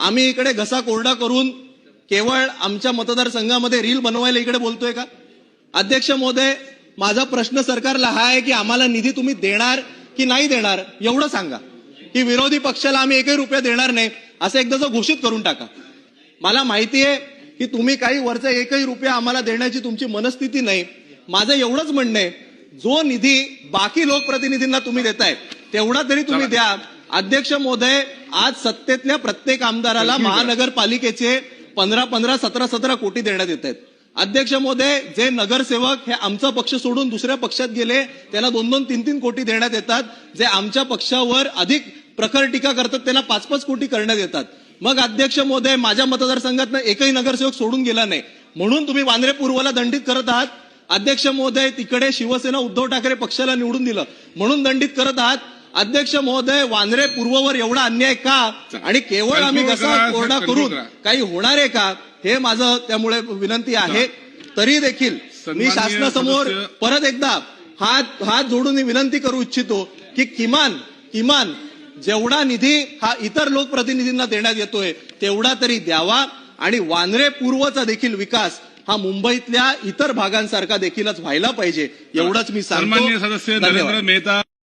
आम्ही इकडे घसा कोरडा करून केवळ आमच्या मतदारसंघामध्ये रील बनवायला इकडे बोलतोय का? अध्यक्ष महोदय माझा प्रश्न सरकारला हा आहे की आम्हाला निधी तुम्ही देणार की नाही देणार एवढं सांगा. की विरोधी पक्षाला आम्ही एकही रुपया देणार नाही असं एकदा घोषित करून टाका. मला माहिती आहे की तुम्ही काही वरचा एकही रुपया आम्हाला देण्याची तुमची मनस्थिती नाही. माझं एवढंच म्हणणं आहे जो निधी बाकी लोकप्रतिनिधींना तुम्ही देताय तेवढा तरी तुम्ही द्या. अध्यक्ष महोदय आज सत्तेतल्या प्रत्येक आमदाराला महानगरपालिकेचे पंधरा पंधरा सतरा सतरा कोटी देण्यात येत आहेत. अध्यक्ष महोदय जे नगरसेवक हे आमचा पक्ष सोडून दुसऱ्या पक्षात गेले त्यांना दोन दोन तीन तीन कोटी देण्यात येतात. जे आमच्या पक्षावर अधिक प्रखर टीका करतात त्यांना पाच पाच कोटी करण्यात येतात. मग अध्यक्ष महोदय माझ्या मतदारसंघातनं एकही नगरसेवक सोडून गेला नाही. म्हणून तुम्ही वांद्रे पूर्वला दंडित करत आहात. अध्यक्ष महोदय तिकडे शिवसेना उद्धव ठाकरे पक्षाला निवडून दिलं. म्हणून दंडित करत आहात. अध्यक्ष महोदय वांद्रे पूर्ववर एवढा अन्याय का? आणि केवळ आम्ही कसा करा, कोरडा करून करा. काही होणार आहे का? हे माझं त्यामुळे विनंती आहे. तरी देखील मी शासनासमोर परत एकदा हात हात जोडून मी विनंती करू इच्छितो की किमान किमान जेवढा निधी हा इतर लोकप्रतिनिधींना देण्यात येतोय तेवढा तरी द्यावा. आणि वानरे पूर्वचा देखील विकास हा मुंबईतल्या इतर भागांसारखा देखीलच व्हायला पाहिजे एवढंच मी सांगतो. मेहता